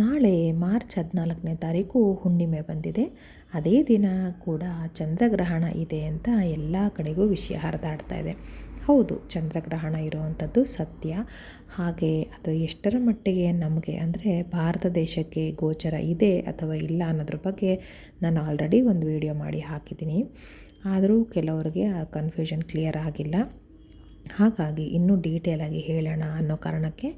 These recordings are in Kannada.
ನಾಳೆ ಮಾರ್ಚ್ ಹದಿನಾಲ್ಕನೇ ತಾರೀಕು ಹುಣ್ಣಿಮೆ ಬಂದಿದೆ. ಅದೇ ದಿನ ಕೂಡ ಚಂದ್ರಗ್ರಹಣ ಇದೆ ಅಂತ ಎಲ್ಲ ಕಡೆಗೂ ವಿಷಯ ಹರಿದಾಡ್ತಾ ಇದೆ. ಹೌದು, ಚಂದ್ರಗ್ರಹಣ ಇರುವಂಥದ್ದು ಸತ್ಯ. ಹಾಗೆ ಅದು ಎಷ್ಟರ ಮಟ್ಟಿಗೆ ನಮಗೆ ಅಂದರೆ ಭಾರತ ದೇಶಕ್ಕೆ ಗೋಚರ ಇದೆ ಅಥವಾ ಇಲ್ಲ ಅನ್ನೋದ್ರ ಬಗ್ಗೆ ನಾನು ಆಲ್ರೆಡಿ ಒಂದು ವಿಡಿಯೋ ಮಾಡಿ ಹಾಕಿದ್ದೀನಿ. ಆದರೂ ಕೆಲವರಿಗೆ ಆ ಕನ್ಫ್ಯೂಷನ್ ಕ್ಲಿಯರ್ ಆಗಿಲ್ಲ. ಹಾಗಾಗಿ ಇನ್ನೂ ಡೀಟೇಲಾಗಿ ಹೇಳೋಣ ಅನ್ನೋ ಕಾರಣಕ್ಕೆ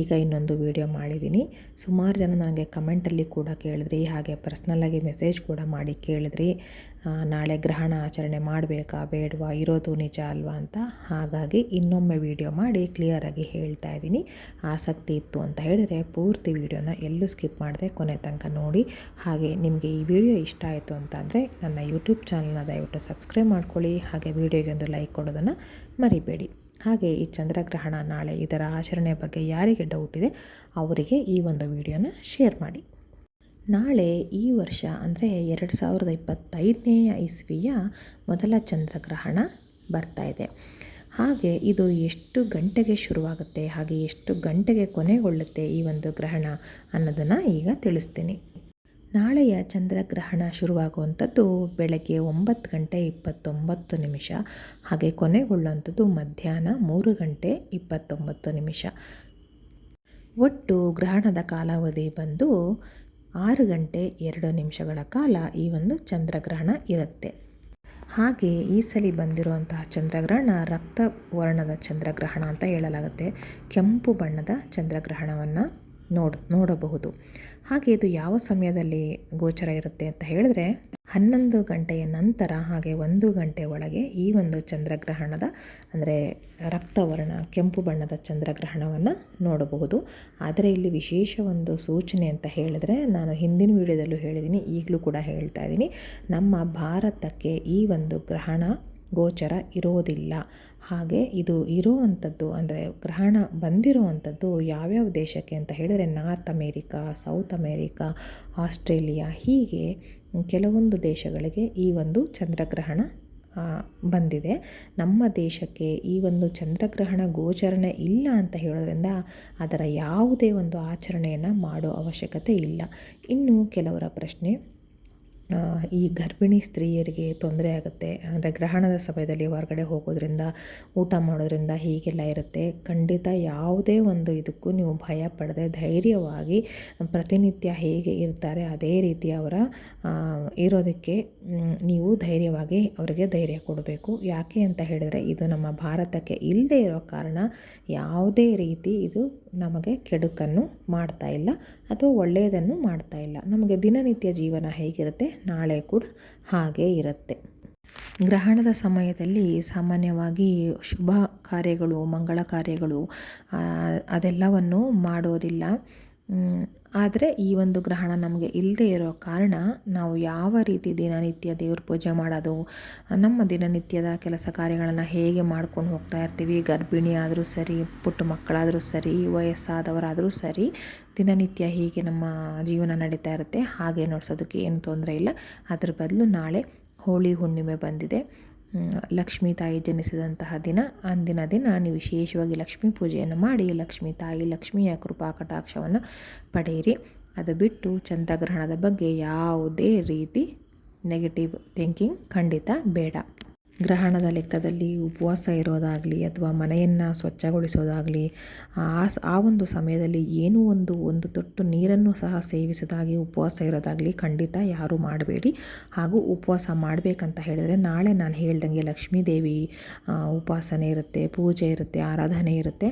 ಈಗ ಇನ್ನೊಂದು ವಿಡಿಯೋ ಮಾಡಿದ್ದೀನಿ. ಸುಮಾರು ಜನ ನನಗೆ ಕಮೆಂಟಲ್ಲಿ ಕೂಡ ಕೇಳಿದ್ರಿ, ಹಾಗೆ ಪರ್ಸ್ನಲ್ಲಾಗಿ ಮೆಸೇಜ್ ಕೂಡ ಮಾಡಿ ಕೇಳಿದ್ರಿ. ನಾಳೆ ಗ್ರಹಣ ಆಚರಣೆ ಮಾಡಬೇಕಾ, ಬೇಡವಾ, ಇರೋದು ನಿಜ ಅಲ್ವಾ ಅಂತ. ಹಾಗಾಗಿ ಇನ್ನೊಮ್ಮೆ ವಿಡಿಯೋ ಮಾಡಿ ಕ್ಲಿಯರಾಗಿ ಹೇಳ್ತಾ ಇದ್ದೀನಿ. ಆಸಕ್ತಿ ಇತ್ತು ಅಂತ ಹೇಳಿದರೆ ಪೂರ್ತಿ ವಿಡಿಯೋನ ಎಲ್ಲೂ ಸ್ಕಿಪ್ ಮಾಡಿದೆ ಕೊನೆ ತನಕ ನೋಡಿ. ಹಾಗೆ ನಿಮಗೆ ಈ ವಿಡಿಯೋ ಇಷ್ಟ ಆಯಿತು ಅಂತಂದರೆ ನನ್ನ ಯೂಟ್ಯೂಬ್ ಚಾನಲ್ನ ದಯವಿಟ್ಟು ಸಬ್ಸ್ಕ್ರೈಬ್ ಮಾಡ್ಕೊಳ್ಳಿ. ಹಾಗೆ ವಿಡಿಯೋಗೆ ಒಂದು ಲೈಕ್ ಕೊಡೋದನ್ನು ಮರಿಬೇಡಿ. ಹಾಗೆ ಈ ಚಂದ್ರಗ್ರಹಣ ನಾಳೆ ಇದರ ಆಚರಣೆಯ ಬಗ್ಗೆ ಯಾರಿಗೆ ಡೌಟ್ ಇದೆ, ಅವರಿಗೆ ಈ ಒಂದು ವಿಡಿಯೋನ ಶೇರ್ ಮಾಡಿ. ನಾಳೆ ಈ ವರ್ಷ ಅಂದರೆ ಎರಡು ಸಾವಿರದ ಇಪ್ಪತ್ತೈದನೇ ಇಸ್ವಿಯ ಮೊದಲ ಚಂದ್ರಗ್ರಹಣ ಬರ್ತಾ ಇದೆ. ಹಾಗೆ ಇದು ಎಷ್ಟು ಗಂಟೆಗೆ ಶುರುವಾಗುತ್ತೆ, ಹಾಗೆ ಎಷ್ಟು ಗಂಟೆಗೆ ಕೊನೆಗೊಳ್ಳುತ್ತೆ ಈ ಒಂದು ಗ್ರಹಣ ಅನ್ನೋದನ್ನು ಈಗ ತಿಳಿಸ್ತೀನಿ. ನಾಳೆಯ ಚಂದ್ರಗ್ರಹಣ ಶುರುವಾಗುವಂಥದ್ದು ಬೆಳಗ್ಗೆ ಒಂಬತ್ತು ಗಂಟೆ ಇಪ್ಪತ್ತೊಂಬತ್ತು ನಿಮಿಷ, ಹಾಗೆ ಕೊನೆಗೊಳ್ಳುವಂಥದ್ದು ಮಧ್ಯಾಹ್ನ ಮೂರು ಗಂಟೆ ಇಪ್ಪತ್ತೊಂಬತ್ತು ನಿಮಿಷ. ಒಟ್ಟು ಗ್ರಹಣದ ಕಾಲಾವಧಿ ಬಂದು ಆರು ಗಂಟೆ ಎರಡು ನಿಮಿಷಗಳ ಕಾಲ ಈ ಒಂದು ಚಂದ್ರಗ್ರಹಣ ಇರುತ್ತೆ. ಹಾಗೆ ಈ ಸಲ ಬಂದಿರುವಂತಹ ಚಂದ್ರಗ್ರಹಣ ರಕ್ತ ವರ್ಣದ ಚಂದ್ರಗ್ರಹಣ ಅಂತ ಹೇಳಲಾಗುತ್ತೆ. ಕೆಂಪು ಬಣ್ಣದ ಚಂದ್ರಗ್ರಹಣವನ್ನು ನೋಡ್, ನೋಡಬಹುದು. ಹಾಗೆ ಇದು ಯಾವ ಸಮಯದಲ್ಲಿ ಗೋಚರ ಇರುತ್ತೆ ಅಂತ ಹೇಳಿದ್ರೆ ಹನ್ನೊಂದು ಗಂಟೆಯ ನಂತರ, ಹಾಗೆ ಒಂದು ಗಂಟೆ ಒಳಗೆ ಈ ಒಂದು ಚಂದ್ರಗ್ರಹಣದ, ಅಂದರೆ ರಕ್ತವರ್ಣ, ಕೆಂಪು ಬಣ್ಣದ ಚಂದ್ರಗ್ರಹಣವನ್ನು ನೋಡಬಹುದು. ಆದರೆ ಇಲ್ಲಿ ವಿಶೇಷ ಒಂದು ಸೂಚನೆ ಅಂತ ಹೇಳಿದ್ರೆ, ನಾನು ಹಿಂದಿನ ವಿಡಿಯೋದಲ್ಲೂ ಹೇಳಿದ್ದೀನಿ ಈಗಲೂ ಕೂಡ ಹೇಳ್ತಾ ಇದ್ದೀನಿ ನಮ್ಮ ಭಾರತಕ್ಕೆ ಈ ಒಂದು ಗ್ರಹಣ ಗೋಚರ ಇರೋದಿಲ್ಲ. ಹಾಗೆ ಇದು ಇರುವಂಥದ್ದು ಅಂದರೆ ಗ್ರಹಣ ಬಂದಿರುವಂಥದ್ದು ಯಾವ್ಯಾವ ದೇಶಕ್ಕೆ ಅಂತ ಹೇಳಿದರೆ North America, South America, Australia ಹೀಗೆ ಕೆಲವೊಂದು ದೇಶಗಳಿಗೆ ಈ ಒಂದು ಚಂದ್ರಗ್ರಹಣ ಬಂದಿದೆ. ನಮ್ಮ ದೇಶಕ್ಕೆ ಈ ಒಂದು ಚಂದ್ರಗ್ರಹಣ ಗೋಚರಣೆ ಇಲ್ಲ ಅಂತ ಹೇಳೋದ್ರಿಂದ ಅದರ ಯಾವುದೇ ಒಂದು ಆಚರಣೆಯನ್ನು ಮಾಡೋ ಅವಶ್ಯಕತೆ ಇಲ್ಲ. ಇನ್ನು ಕೆಲವರ ಪ್ರಶ್ನೆ ಈ ಗರ್ಭಿಣಿ ಸ್ತ್ರೀಯರಿಗೆ ತೊಂದರೆ ಆಗುತ್ತೆ. ಅಂದರೆ ಗ್ರಹಣದ ಸಮಯದಲ್ಲಿ ಹೊರಗಡೆ ಹೋಗೋದ್ರಿಂದ, ಊಟ ಮಾಡೋದ್ರಿಂದ ಹೀಗೆಲ್ಲ ಇರುತ್ತೆ. ಖಂಡಿತ ಯಾವುದೇ ಒಂದು ಇದಕ್ಕೂ ನೀವು ಭಯ ಪಡದೆ ಧೈರ್ಯವಾಗಿ ಪ್ರತಿನಿತ್ಯ ಹೇಗೆ ಇರ್ತಾರೆ ಅದೇ ರೀತಿ ಅವರ ಇರೋದಕ್ಕೆ ನೀವು ಧೈರ್ಯವಾಗಿ ಅವರಿಗೆ ಧೈರ್ಯ ಕೊಡಬೇಕು. ಯಾಕೆ ಅಂತ ಹೇಳಿದರೆ ಇದು ನಮ್ಮ ಭಾರತಕ್ಕೆ ಇಲ್ಲದೆ ಇರೋ ಕಾರಣ. ಯಾವುದೇ ರೀತಿ ಇದು ನಮಗೆ ಕೆಡುಕನ್ನು ಮಾಡ್ತಾ ಇಲ್ಲ. ಅಥವಾ ಒಳ್ಳೆಯದನ್ನು ಮಾಡ್ತಾ ಇಲ್ಲ. ನಮಗೆ ದಿನನಿತ್ಯ ಜೀವನ ಹೇಗಿರುತ್ತೆ? ನಾಳೆ ಕೂಡ ಹಾಗೆ ಇರುತ್ತೆ. ಗ್ರಹಣದ ಸಮಯದಲ್ಲಿ ಸಾಮಾನ್ಯವಾಗಿ ಶುಭ ಕಾರ್ಯಗಳು ಮಂಗಳ ಕಾರ್ಯಗಳು ಅದೆಲ್ಲವನ್ನು ಮಾಡೋದಿಲ್ಲ. ಆದರೆ ಈ ಒಂದು ಗ್ರಹಣ ನಮಗೆ ಇಲ್ಲದೆ ಇರೋ ಕಾರಣ ನಾವು ಯಾವ ರೀತಿ ದಿನನಿತ್ಯ ದೇವ್ರ ಪೂಜೆ ಮಾಡೋದು, ನಮ್ಮ ದಿನನಿತ್ಯದ ಕೆಲಸ ಕಾರ್ಯಗಳನ್ನು ಹೇಗೆ ಮಾಡ್ಕೊಂಡು ಹೋಗ್ತಾ ಇರ್ತೀವಿ ಗರ್ಭಿಣಿ ಆದರೂ ಸರಿ, ಪುಟ್ಟ ಮಕ್ಕಳಾದರೂ ಸರಿ, ವಯಸ್ಸಾದವರಾದರೂ ಸರಿ, ದಿನನಿತ್ಯ ಹೀಗೆ ನಮ್ಮ ಜೀವನ ನಡೀತಾ ಇರುತ್ತೆ. ಹಾಗೆ ನಡೆಸೋದಕ್ಕೆ ಏನು ತೊಂದರೆ ಇಲ್ಲ. ಅದ್ರ ಬದಲು ನಾಳೆ ಹೋಳಿ ಹುಣ್ಣಿಮೆ ಬಂದಿದೆ. ಲಕ್ಷ್ಮೀ ತಾಯಿ ಜನಿಸಿದಂತಹ ದಿನ, ಅಂದಿನ ದಿನ ನೀವು ವಿಶೇಷವಾಗಿ ಲಕ್ಷ್ಮೀ ಪೂಜೆಯನ್ನು ಮಾಡಿ, ಲಕ್ಷ್ಮೀ ತಾಯಿ ಲಕ್ಷ್ಮಿಯ ಕೃಪಾ ಕಟಾಕ್ಷವನ್ನು ಪಡೆಯಿರಿ. ಅದು ಬಿಟ್ಟು ಚಂದ್ರಗ್ರಹಣದ ಬಗ್ಗೆ ಯಾವುದೇ ರೀತಿ ನೆಗೆಟಿವ್ ಥಿಂಕಿಂಗ್ ಖಂಡಿತ ಬೇಡ. ಗ್ರಹಣದ ಲೆಕ್ಕದಲ್ಲಿ ಉಪವಾಸ ಇರೋದಾಗಲಿ ಅಥವಾ ಮನೆಯನ್ನು ಸ್ವಚ್ಛಗೊಳಿಸೋದಾಗಲಿ, ಆ ಆ ಒಂದು ಸಮಯದಲ್ಲಿ ಏನೂ ಒಂದು ಒಂದು ತೊಟ್ಟು ನೀರನ್ನು ಸಹ ಸೇವಿಸದಾಗಿ ಉಪವಾಸ ಇರೋದಾಗಲಿ ಖಂಡಿತ ಯಾರೂ ಮಾಡಬೇಡಿ. ಹಾಗೂ ಉಪವಾಸ ಮಾಡಬೇಕಂತ ಹೇಳಿದರೆ ನಾಳೆ ನಾನು ಹೇಳ್ದಂಗೆ ಲಕ್ಷ್ಮೀ ದೇವಿ ಉಪಾಸನೆ ಇರುತ್ತೆ, ಪೂಜೆ ಇರುತ್ತೆ, ಆರಾಧನೆ ಇರುತ್ತೆ.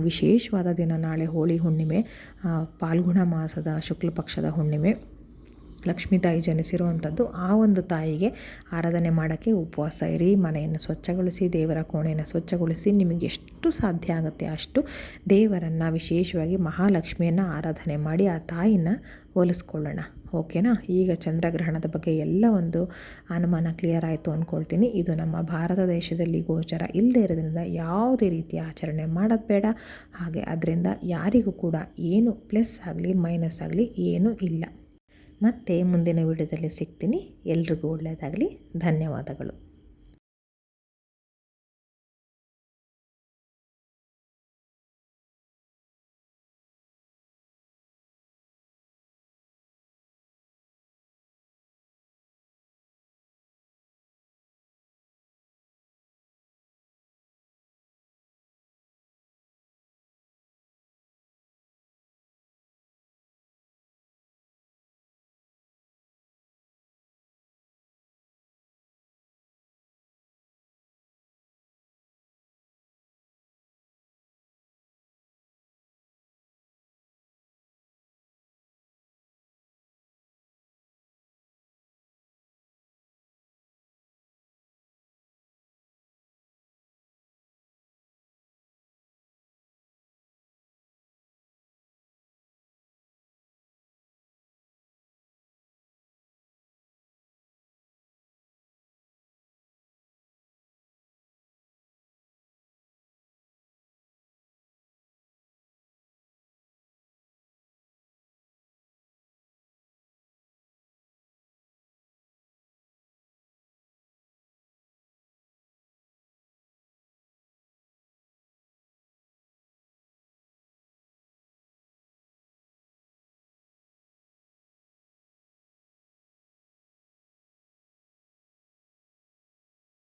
ವಿಶೇಷವಾದ ದಿನ ನಾಳೆ ಹೋಳಿ ಹುಣ್ಣಿಮೆ ಪಾಲ್ಗುಣ ಮಾಸದ ಶುಕ್ಲ ಪಕ್ಷದ ಹುಣ್ಣಿಮೆ. ಲಕ್ಷ್ಮೀ ತಾಯಿ ಜನಿಸಿರುವಂಥದ್ದು ಆ ಒಂದು ತಾಯಿಗೆ ಆರಾಧನೆ ಮಾಡೋಕ್ಕೆ ಉಪವಾಸ ಇರಿ, ಮನೆಯನ್ನು ಸ್ವಚ್ಛಗೊಳಿಸಿ, ದೇವರ ಕೋಣೆಯನ್ನು ಸ್ವಚ್ಛಗೊಳಿಸಿ, ನಿಮಗೆ ಎಷ್ಟು ಸಾಧ್ಯ ಆಗುತ್ತೆ ಅಷ್ಟು ದೇವರನ್ನು ವಿಶೇಷವಾಗಿ ಮಹಾಲಕ್ಷ್ಮಿಯನ್ನು ಆರಾಧನೆ ಮಾಡಿ ಆ ತಾಯಿನ ಹೋಲಿಸ್ಕೊಳ್ಳೋಣ. ಓಕೆನಾ? ಈಗ ಚಂದ್ರಗ್ರಹಣದ ಬಗ್ಗೆ ಎಲ್ಲ ಒಂದು ಅನುಮಾನ ಕ್ಲಿಯರ್ ಆಯಿತು ಅಂದ್ಕೊಳ್ತೀನಿ. ಇದು ನಮ್ಮ ಭಾರತ ದೇಶದಲ್ಲಿ ಗೋಚರ ಇಲ್ಲದೇ ಇರೋದ್ರಿಂದ ಯಾವುದೇ ರೀತಿಯ ಆಚರಣೆ ಮಾಡೋದು ಬೇಡ. ಹಾಗೆ ಅದರಿಂದ ಯಾರಿಗೂ ಕೂಡ ಏನು ಪ್ಲಸ್ ಆಗಲಿ ಮೈನಸ್ ಆಗಲಿ ಏನೂ ಇಲ್ಲ. ಮತ್ತೆ ಮುಂದಿನ ವಿಡಿಯೋದಲ್ಲಿ ಸಿಗ್ತೀನಿ. ಎಲ್ರಿಗೂ ಒಳ್ಳೆಯದಾಗಲಿ. ಧನ್ಯವಾದಗಳು.